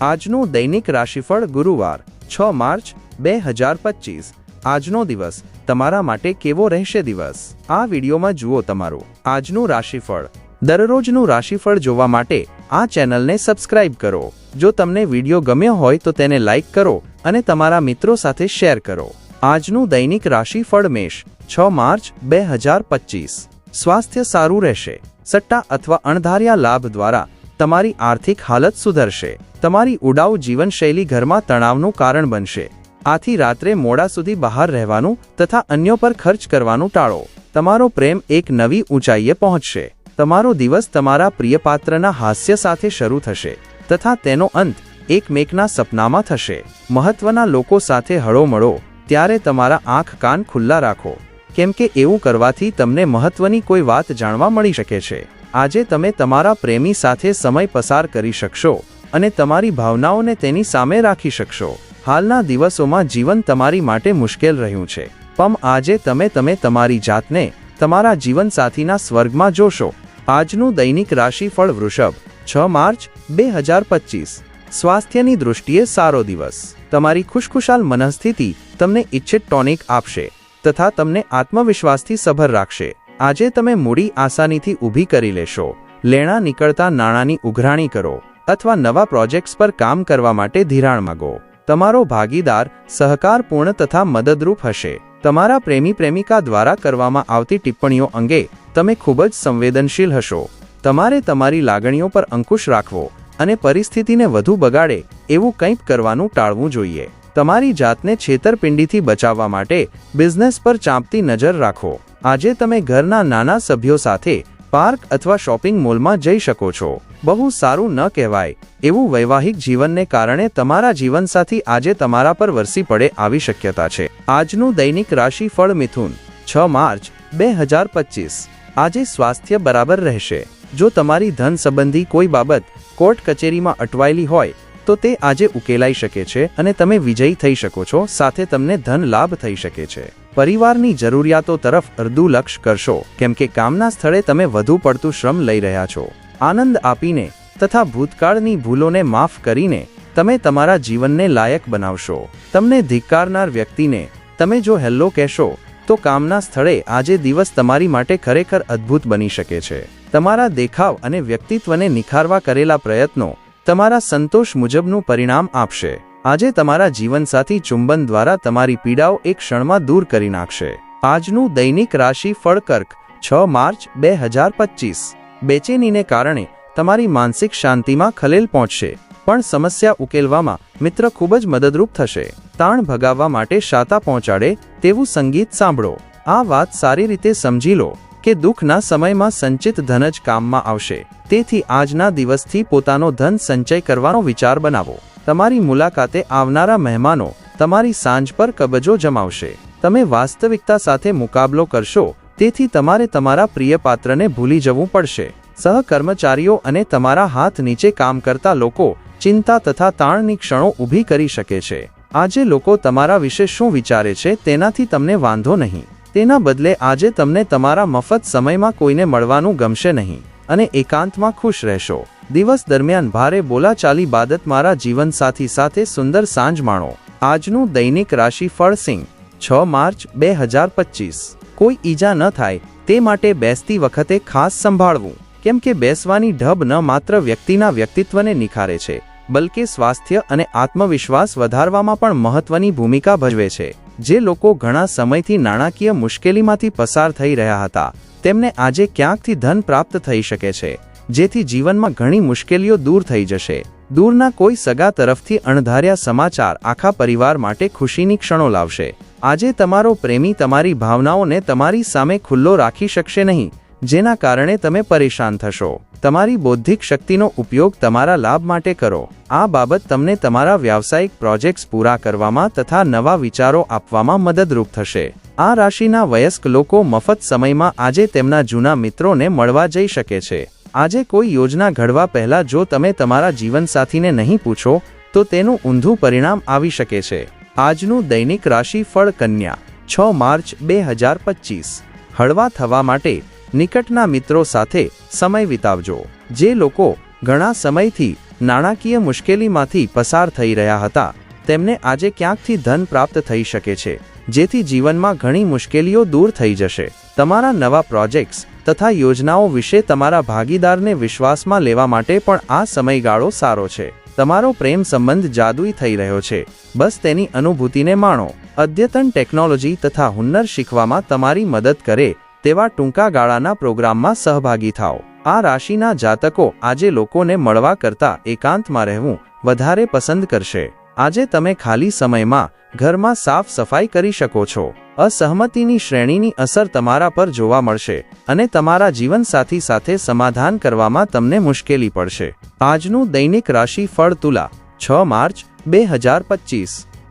આજનું દૈનિક રાશિફળ ગુરુવાર, છ માર્ચ, બે હજાર પચીસ. આજનો દિવસ તમારા માટે કેવો રહેશે દિવસ? આ વિડીયોમાં જુઓ તમારું આજનું રાશિફળ. દરરોજનું રાશિફળ જોવા માટે આ ચેનલને સબસ્ક્રાઇબ કરો. જો તમને વીડિયો ગમ્યો હોય તો તેને લાઇક કરો અને તમારા મિત્રો સાથે શેર કરો. આજનું દૈનિક રાશિફળ મેષ, છ માર્ચ, બે હજાર પચીસ. સ્વાસ્થ્ય સારું રહેશે. સટ્ટા અથવા અણધાર્યા લાભ દ્વારા તમારી આર્થિક હાલત સુધરશે. તમારી ઉડાઉ જીવનશૈલી ઘરમાં તણાવનું કારણ બનશે. આથી રાત્રે મોડા સુધી બહાર રહેવાનું તથા અન્યો પર ખર્ચ કરવાનું ટાળો. તમારો પ્રેમ એક નવી ઊંચાઈએ પહોંચશે. તમારો દિવસ તમારા પ્રિયપાત્રના હાસ્ય સાથે શરૂ થશે તથા તેનો અંત એકમેકના સપનામાં થશે. મહત્વના લોકો સાથે હળોમળો, ત્યારે તમારા આંખ કાન ખુલ્લા રાખો. કેમ કે એવું કરવાથી તમને મહત્વની કોઈ વાત જાણવા મળી શકે છે. આજે તમે તમારા પ્રેમી સાથે સમય પસાર કરી શકશો. અને તમારી ભાવનાઓને તેની સામે રાખી શકશો. હાલના દિવસોમાં જીવન તમારી માટે મુશ્કેલ રહ્યું છે. પણ આજે તમે તમે તમારી જાતને, તમારા જીવનસાથીના સ્વર્ગમાં જોશો. આજનું દૈનિક રાશિફળ વૃષભ, છ માર્ચ, બે હજાર પચીસ. સ્વાસ્થ્યની દૃષ્ટિએ સારો દિવસ. તમારી ખુશખુશાલ મનઃસ્થિતિ તમને ઇચ્છિત ટોનિક આપશે, તથા તમને આત્મવિશ્વાસથી સભર રાખશે. આજે તમે મૂડી આસાનીથી ઊભી કરી લેશો. લેણા નીકળતા નાણાંની ઉઘરાણી કરો. અથવા નવા પ્રોજેક્ટ્સ પર કામ કરવા માટે ધિરાણ માગો. તમારો ભાગીદાર સહકારપૂર્ણ તથા મદદરૂપ હશે. તમારા પ્રેમી પ્રેમિકા દ્વારા કરવામાં આવતી ટિપ્પણીઓ અંગે તમે ખૂબ જ સંવેદનશીલ હશો. તમારે તમારી લાગણીઓ પર અંકુશ રાખવો અને પરિસ્થિતિને વધુ બગાડે એવું કંઈક કરવાનું ટાળવું જોઈએ. તમારી જાતને છેતરપિંડીથી બચાવવા માટે બિઝનેસ પર ચાંપતી નજર રાખો. આજે તમે ઘરના નાના સભ્યો સાથે પાર્ક અથવા શોપિંગ મોલમાં જઈ શકો છો. બહુ સારું ન કહેવાય, એવું વૈવાહિક જીવનને કારણે તમારા જીવનસાથી આજે તમારા પર વરસી પડે આવી શક્યતા છે. આજનું દૈનિક રાશિ ફળ મિથુન, છ માર્ચ, બે હજાર પચીસ. આજે સ્વાસ્થ્ય બરાબર રહેશે. જો તમારી ધન સંબંધી કોઈ બાબત કોર્ટ કચેરીમાં અટવાયેલી હોય, તો તે આજે ઉકેલાઈ શકે છે અને તમે વિજયી થઈ શકો છો, સાથે તમને ધન લાભ થઈ શકે છે. પરિવારની જરૂરિયાતો તરફ અર્ધું લક્ષ કરશો. કેમ કે કામના સ્થળે તમે વધુ પડતું શ્રમ લઈ રહ્યા છો. આનંદ આપીને તથા ભૂતકાળની ભૂલોને માફ કરીને તમે તમારા જીવનને લાયક બનાવશો. તમને ધિક્કારનાર વ્યક્તિને તમે જો હેલ્લો કહેશો, તો કામના સ્થળે આજે દિવસ તમારી માટે ખરેખર અદ્ભુત બની શકે છે. તમારા દેખાવ અને વ્યક્તિત્વને નિખારવા કરેલા પ્રયત્નો તમારા સંતોષ મુજબનું પરિણામ આપશે. આજે તમારા જીવનસાથી ચુંબન દ્વારા તમારી પીડાઓ એક ક્ષણમાં દૂર કરી નાખશે. આજનું દૈનિક રાશિ ફળકર્ક, છ માર્ચ બે હજાર પચીસ. બેચેનીને કારણે તમારી માનસિક શાંતિમાં ખલેલ પહોંચશે. પણ સમસ્યા ઉકેલવામાં મિત્ર ખૂબ જ મદદરૂપ થશે. તાણ ભગાવવા માટે શાતા પહોંચાડે તેવું સંગીત સાંભળો. આ વાત સારી રીતે સમજી લો. કે દુઃખના સમયમાં સંચિત ધન જ કામમાં આવશે. તેથી આજના દિવસથી પોતાનો ધન સંચય કરવાનો વિચાર બનાવો. તમારી મુલાકાતે આવનારા મહેમાનો તમારી સાંજ પર કબજો જમાવશે. તમે વાસ્તવિકતા સાથે મુકાબલો કરશો, તેથી તમારે તમારા પ્રિય પાત્રને ભૂલી જવું પડશે. સહકર્મચારીઓ અને તમારા હાથ નીચે કામ કરતા લોકો ચિંતા તથા તાણની ક્ષણો ઊભી કરી શકે છે. આજે લોકો તમારા વિશે શું વિચારે છે તેનાથી તમને વાંધો નહીં. તેના બદલે આજે તમને તમારા મફત સમયમાં કોઈને મળવાનું ગમશે નહીં અને એકાંતમાં ખુશ રહેશો. દિવસ દરમિયાન ભારે બોલાચાલી બાદત મારા જીવનસાથી સાથે સુંદર સાંજ માણો. આજનું દૈનિક રાશિ ફળસિંહ છ માર્ચ બે હજાર પચીસ. કોઈ ઈજા ન થાય, તે માટે બેસતી વખતે ખાસ સંભાળવું. કેમ કે બેસવાની ઢબ ન માત્ર વ્યક્તિના વ્યક્તિત્વને નિખારે છે, બલકે સ્વાસ્થ્ય અને આત્મવિશ્વાસ વધારવામાં પણ મહત્વની ભૂમિકા ભજવે છે. જે લોકો ઘણા સમયથી નાણાકીય મુશ્કેલીમાંથી પસાર થઈ રહ્યા હતા, તેમને આજે ક્યાંકથી ધન પ્રાપ્ત થઈ શકે છે, જેથી જીવનમાં ઘણી મુશ્કેલીઓ દૂર થઈ જશે. દૂરના કોઈ સગા તરફથી અણધાર્યા સમાચાર આખા પરિવાર માટે ખુશીની ક્ષણો લાવશે. આજે તમારો પ્રેમી તમારી ભાવનાઓને તમારી સામે ખુલ્લો રાખી શકશે નહીં. જેના કારણે તમે પરેશાન થશો. તમારી બૌદ્ધિક શક્તિનો ઉપયોગ તમારા લાભ માટે કરો. આ બાબત તમને તમારા વ્યાવસાયિક પ્રોજેક્ટ્સ પૂરા કરવામાં તથા નવા વિચારો આપવામાં મદદરૂપ થશે. આ રાશિના વયસ્ક લોકો મફત સમયમાં આજે તેમના જૂના મિત્રોને મળવા જઈ શકે છે. આજે કોઈ યોજના ઘડવા પહેલા જો તમે તમારા જીવનસાથીને નહીં પૂછો, તો તેનું ઊંધું પરિણામ આવી શકે છે. આજનું દૈનિક રાશિ ફળ કન્યા, છ માર્ચ બે હજાર પચીસ. હળવા થવા માટે નિકટના મિત્રો સાથે સમય વિતાવજો. જે લોકો ઘણા સમયથી નાણાકીય મુશ્કેલીમાંથી પસાર થઈ રહ્યા હતા, તેમને આજે ક્યાંકથી ધન પ્રાપ્ત થઈ શકે છે? જેથી જીવનમાં ઘણી મુશ્કેલીઓ દૂર થઈ જશે. તમારા નવા પ્રોજેક્ટ્સ તથા યોજનાઓ વિશે તમારા ભાગીદારને વિશ્વાસમાં લેવા માટે પણ આ સમયગાળો સારો છે. તમારો પ્રેમ સંબંધ જાદુઈ થઈ રહ્યો છે. બસ તેની અનુભૂતિને માણો. અદ્યતન ટેકનોલોજી તથા હુન્નર શીખવામાં તમારી મદદ કરે તેવા ટૂંકા ગાળાના પ્રોગ્રામમાં સહભાગી થાઓ. આ રાશિના જાતકો આજે લોકોને મળવા કરતા એકાંતમાં રહેવું વધારે પસંદ કરશે. આજે તમે ખાલી સમયમાં ઘરમાં સાફ સફાઈ કરી શકો છો. અસહમતિની શ્રેણીની અસર તમારા પર જોવા મળશે અને તમારા જીવનસાથી સાથે સમાધાન કરવામાં તમને મુશ્કેલી પડશે. આજનું દૈનિક રાશિ ફળ તુલા, છ માર્ચ, બે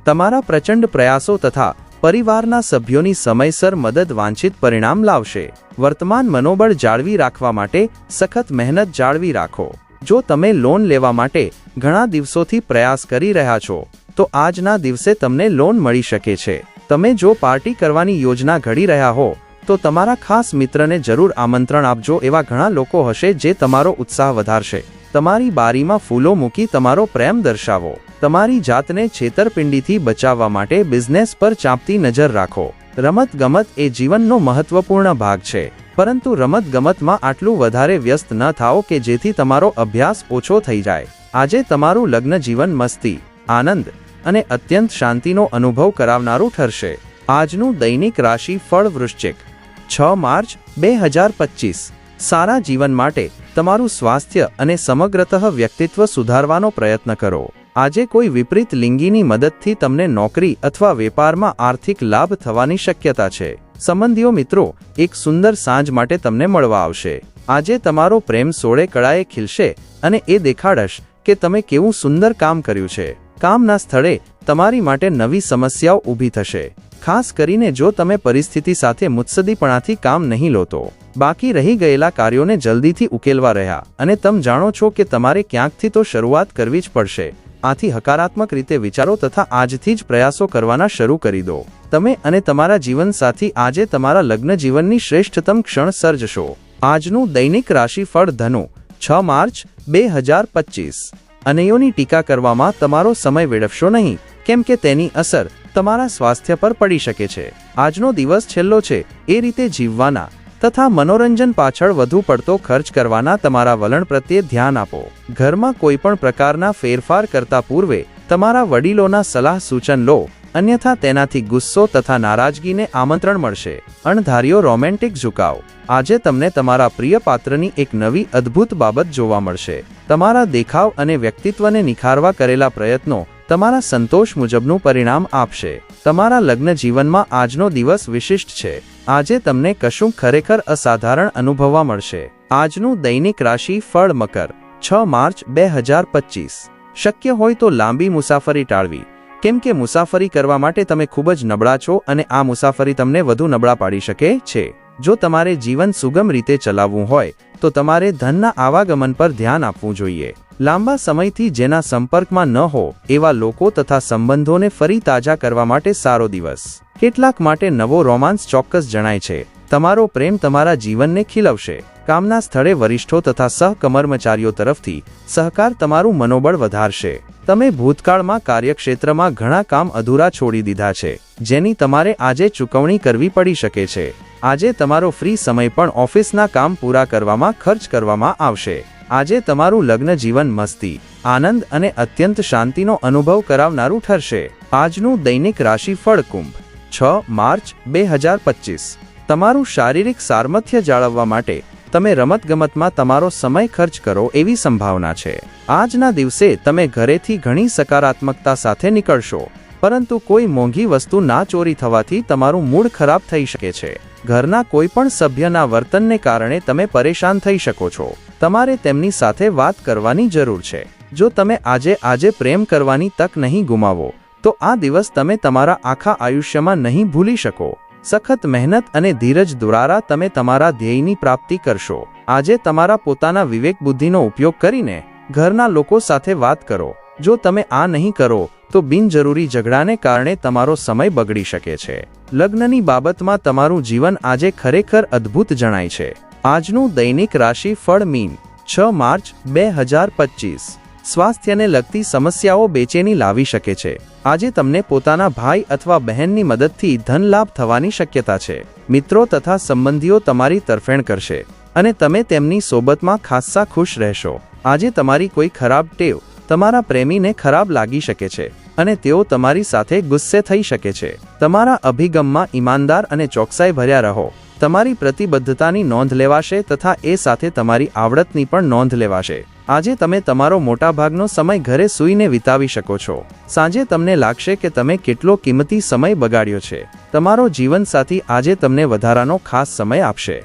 તમારા પ્રચંડ પ્રયાસો તથા પરિવારના સભ્યોની સમયસર મદદ વાંછિત પરિણામ લાવશે. વર્તમાન મનોબળ જાળવી રાખવા માટે સખત મહેનત જાળવી રાખો. જો તમે લોન લેવા માટે ઘણા દિવસોથી પ્રયાસ કરી રહ્યા છો, તો આજના દિવસે તમને લોન મળી શકે છે. તમે જો પાર્ટી કરવાની યોજના ઘડી રહ્યા હો, તો તમારા ખાસ મિત્રને જરૂર આમંત્રણ આપજો એવા ઘણા લોકો હશે જે તમારો ઉત્સાહ વધારશે. તમારી બારીમાં ફૂલો મૂકી તમારો પ્રેમ દર્શાવો. તમારી જાતને છેતરપિંડીથી બચાવવા માટે બિઝનેસ પર ચાંપતી નજર રાખો. રમત ગમત એ જીવનનો મહત્વપૂર્ણ ભાગ છે. પરંતુ રમત ગમતમાં આટલું વધારે વ્યસ્ત ન થાઓ કે જેથી તમારો અભ્યાસ ઓછો થઈ જાય. આજે તમારું લગ્ન જીવન મસ્તી, આનંદ અને અત્યંત શાંતિનો અનુભવ કરાવનારું ઠરશે. આજનું દૈનિક રાશિ ફળ વૃશ્ચિક છ માર્ચ બે હજાર પચીસ. સારા જીવન માટે તમારું સ્વાસ્થ્ય અને સમગ્રતઃ વ્યક્તિત્વ સુધારવાનો પ્રયત્ન કરો. આજે કોઈ વિપરીત લિંગીની મદદથી તમને નોકરી અથવા વેપારમાં આર્થિક લાભ થવાની શક્યતા છે. સંબંધીઓ મિત્રો, એક સુંદર સાંજ માટે તમને મળવા આવશે. આજે તમારો પ્રેમ સોળે કળાએ ખીલશે અને એ દેખાડશ કે તમે કેવું સુંદર કામ કર્યું છે. કામના સ્થળે તમારી માટે નવી સમસ્યાઓ ઊભી થશે. ખાસ કરીને જો તમે પરિસ્થિતિ સાથે મુત્સદીપણાથી કામ નહીં લો તો બાકી રહી ગયેલા કાર્યોને જલ્દીથી ઉકેલવા રહ્યા અને તમે જાણો છો કે તમારે ક્યાંકથી તો શરૂઆત કરવી જ પડશે. આથી હકારાત્મક રીતે વિચારો તથા આજથી જ પ્રયાસો કરવાના શરૂ કરી દો. તમે અને તમારા જીવનસાથી આજે તમારા લગ્ન જીવનની શ્રેષ્ઠતમ ક્ષણ સર્જશો. આજનું દૈનિક રાશિફળ ધનુ, છ માર્ચ, બે હજાર પચીસ. અનયોની ટીકા કરવામાં તમારો સમય વેડફશો નહીં, કેમ કે તેની અસર તમારા સ્વાસ્થ્ય પર પડી શકે છે. આજનો દિવસ છેલ્લો છે, એ રીતે જીવવાના. તથા મનોરંજન પાછળ વધુ પડતો ખર્ચ કરવાના તમારા વલણ પ્રત્યે ધ્યાન આપો. ઘરમાં કોઈ પણ પ્રકારના ફેરફાર કરતા પૂર્વે, તમારા વડીલોના સલાહ સૂચન લો, અન્યથા તેનાથી ગુસ્સો તથા નારાજગીને આમંત્રણ મળશે. અણધાર્યો રોમેન્ટિક ઝુકાવ. આજે તમને તમારા પ્રિય પાત્રની એક નવી અદ્ભુત બાબત જોવા મળશે. તમારા દેખાવ અને વ્યક્તિત્વને નિખારવા કરેલા પ્રયત્નો તમારા સંતોષ મુજબનું પરિણામ આપશે. તમારા લગ્ન જીવનમાં આજનો દિવસ વિશિષ્ટ છે. આજે તમને કશું ખરેખર અસાધારણ અનુભવવા મળશે. આજનું દૈનિક રાશિ ફળ મકર, છ માર્ચ બે હજાર પચીસ. શક્ય હોય તો લાંબી મુસાફરી ટાળવી. કેમ કે મુસાફરી કરવા માટે તમે ખૂબ જ નબળા છો અને આ મુસાફરી તમને વધુ નબળા પાડી શકે છે. જો તમારે જીવન સુગમ રીતે ચલાવવું હોય, તો તમારે ધનના આવાગમન પર ધ્યાન આપવું જોઈએ. લાંબા સમયથી જેના સંપર્કમાં ન હો, એવા લોકો તથા સંબંધોને ફરી તાજા કરવા માટે સારો દિવસ. કેટલાક માટે નવો રોમાન્સ ચોક્કસ જણાય છે. તમારો પ્રેમ તમારા જીવનને ખીલવશે. કામના સ્થળે વરિષ્ઠો તથા સહકર્મચારીઓ તરફથી સહકાર તમારું મનોબળ વધારશે. તમે ભૂતકાળમાં કાર્યક્ષેત્રમાં ઘણા કામ અધૂરા છોડી દીધા છે, જેની તમારે આજે ચૂકવણી કરવી પડી શકે છે. આજે તમારો ફ્રી સમય પણ ઓફિસના કામ પૂરા કરવામાં ખર્ચ કરવામાં આવશે. આજે તમારું લગ્ન જીવન મસ્તી, આનંદ અને અત્યંત શાંતિનો અનુભવ કરાવનારું ઠરશે. આજનું દૈનિક રાશિફળ કુંભ, છ માર્ચ બે હજાર પચીસ. તમારું શારીરિક સારમથ્ય જાળવવા માટે તમે રમતગમતમાં તમારો સમય ખર્ચ કરો એવી સંભાવના છે. આજના દિવસે તમે ઘરેથી ઘણી સકારાત્મકતા સાથે નીકળશો, પરંતુ કોઈ મોંઘી વસ્તુ ના ચોરી થવાથી તમારું મૂડ ખરાબ થઈ શકે છે. ઘરના કોઈ પણ સભ્યના વર્તનને કારણે તમે પરેશાન થઈ શકો છો. તમારે તેમની સાથે વાત કરવાની જરૂર છે. જો તમે આજે આજે પ્રેમ કરવાની તક નહીં ગુમાવો, તો આ દિવસ તમે તમારા આખા આયુષ્યમાં નહીં ભૂલી શકો. સખત મહેનત અને ધીરજ દ્વારા તમે તમારા ધ્યેયની પ્રાપ્તિ કરશો. આજે તમારા પોતાના વિવેક બુદ્ધિનો ઉપયોગ કરીને ઘરના લોકો સાથે વાત કરો. જો તમે આ નહીં કરો, તો બિનજરૂરી ઝઘડાને કારણે તમારો સમય બગડી શકે છે. લગ્નની બાબતમાં તમારું જીવન આજે ખરેખર અદ્ભુત જણાય છે. આજનું દૈનિક રાશિ ફળ મીન છ માર્ચ બે હજાર પચીસ. સ્વાસ્થ્યને લગતી સમસ્યાઓ બેચેની લાવી શકે છે. આજે તમને પોતાના ભાઈ અથવા બહેનની મદદથી ધન લાભ થવાની શક્યતા છે. મિત્રો તથા સંબંધીઓ તમારી તરફેણ કરશે. અને તમે તેમની સોબતમાં ખાસ્સા ખુશ રહેશો. આજે તમારી કોઈ ખરાબ ટેવ, તમારા પ્રેમીને ખરાબ લાગી શકે છે. અને તેઓ તમારી સાથે ગુસ્સે થઈ શકે છે. તમારા અભિગમમાં ઈમાનદાર અને ચોકસાઈ ભર્યા રહો. તમારી પ્રતિબદ્ધતાની નોંધ લેવાશે તથા એ સાથે તમારી આવડતની પણ નોંધ લેવાશે. આજે તમે તમારો મોટાભાગનો સમય ઘરે સૂઈને વિતાવી શકો છો. સાંજે તમને લાગશે કે તમે કેટલો કિંમતી સમય બગાડ્યો છે. તમારો જીવનસાથી આજે તમને વધારાનો ખાસ સમય આપશે.